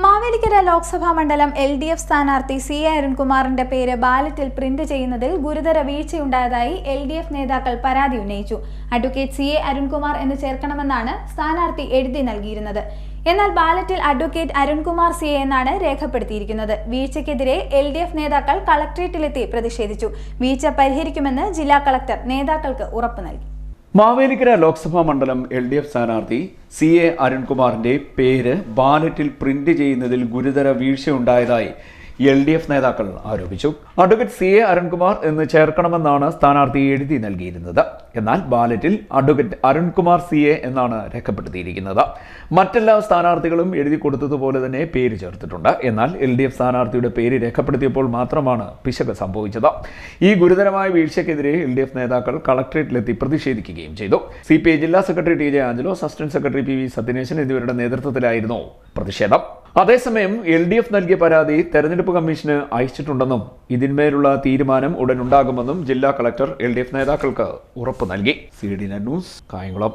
മാവേലിക്കര ലോക്സഭാ മണ്ഡലം L D F സ്ഥാനാർത്ഥി C അരുൺകുമാറിന്റെ പേര് ബാലറ്റിൽ പ്രിന്റ് ചെയ്യുന്നതിൽ ഗുരുതര വീഴ്ചയുണ്ടായതായി എൽ ഡി എഫ് നേതാക്കൾ പരാതി ഉന്നയിച്ചു. അഡ്വക്കേറ്റ് സി എ അരുൺകുമാർ എന്ന് ചേർക്കണമെന്നാണ് സ്ഥാനാർത്ഥി എഴുതി നൽകിയിരുന്നത്. എന്നാൽ ബാലറ്റിൽ അഡ്വക്കേറ്റ് അരുൺകുമാർ സി എ എന്നാണ് രേഖപ്പെടുത്തിയിരിക്കുന്നത്. വീഴ്ചയ്ക്കെതിരെ എൽ ഡി എഫ് നേതാക്കൾ കളക്ട്രേറ്റിലെത്തി പ്രതിഷേധിച്ചു. വീഴ്ച പരിഹരിക്കുമെന്ന് ജില്ലാ കളക്ടർ നേതാക്കൾക്ക് ഉറപ്പു നൽകി. മാവേലിക്കര ലോക്സഭാ മണ്ഡലം എൽ ഡി എഫ് സ്ഥാനാർത്ഥി സി എ അരുൺകുമാറിന്റെ പേര് ബാലറ്റിൽ പ്രിന്റ് ചെയ്യുന്നതിൽ ഗുരുതര വീഴ്ചയുണ്ടായതായി എൽ ഡി എഫ് നേതാക്കൾ ആരോപിച്ചു. അഡ്വക്കേറ്റ് സി എ അരുൺകുമാർ എന്ന് ചേർക്കണമെന്നാണ് സ്ഥാനാർത്ഥി എഴുതി നൽകിയിരുന്നത്. എന്നാൽ ബാലറ്റിൽ അഡ്വക്കേറ്റ് അരുൺകുമാർ സി എ എന്നാണ് രേഖപ്പെടുത്തിയിരിക്കുന്നത്. മറ്റെല്ലാ സ്ഥാനാർത്ഥികളും എഴുതി കൊടുത്തതുപോലെ തന്നെ പേര് ചേർത്തിട്ടുണ്ട്. എന്നാൽ എൽ ഡി എഫ് സ്ഥാനാർത്ഥിയുടെ പേര് രേഖപ്പെടുത്തിയപ്പോൾ മാത്രമാണ് പിശക് സംഭവിച്ചത്. ഈ ഗുരുതരമായ വീഴ്ചയ്ക്കെതിരെ എൽ ഡി എഫ് നേതാക്കൾ കളക്ടറേറ്റിലെത്തി പ്രതിഷേധിക്കുകയും ചെയ്തു. സി പി ഐ ജില്ലാ secretary T J Angelo assistant secretary P V Sathyaneshan എന്നിവരുടെ നേതൃത്വത്തിലായിരുന്നു പ്രതിഷേധം. അതേസമയം എൽ ഡി എഫ് നൽകിയ പരാതി തെരഞ്ഞെടുപ്പ് കമ്മീഷന് അയച്ചിട്ടുണ്ടെന്നും ഇതിന്മേലുള്ള തീരുമാനം ഉടൻ ഉണ്ടാകുമെന്നും ജില്ലാ കളക്ടർ എൽ ഡി എഫ് നേതാക്കൾക്ക് ഉറപ്പ് നൽകി. C D news Kayamkulam.